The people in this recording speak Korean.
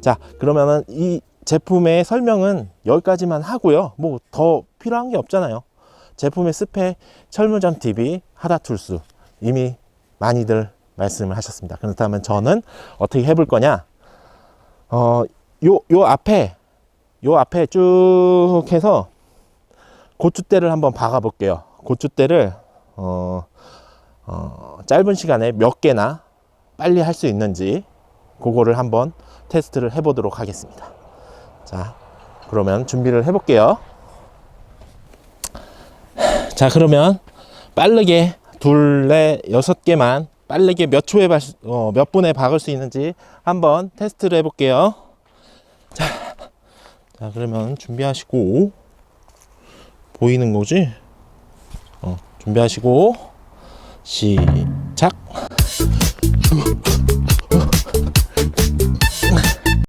자, 그러면은 이 제품의 설명은 여기까지만 하고요. 뭐 더 필요한 게 없잖아요. 제품의 스펙, 철무점 TV, 하다툴스 이미 많이들 말씀을 하셨습니다. 그렇다면 저는 어떻게 해볼 거냐? 어, 요, 요 앞에, 요 앞에 쭉 해서 고추대를 한번 박아 볼게요. 고추대를, 어, 어, 짧은 시간에 몇 개나 빨리 할 수 있는지, 그거를 한번 테스트를 해보도록 하겠습니다. 자, 그러면 준비를 해볼게요. 자, 그러면 빠르게 둘, 넷, 여섯 개만 빠르게 몇 초에, 바, 어, 몇 분에 박을 수 있는지 한번 테스트를 해볼게요. 자, 자, 그러면 준비하시고, 보이는 거지? 어, 준비하시고, 시작!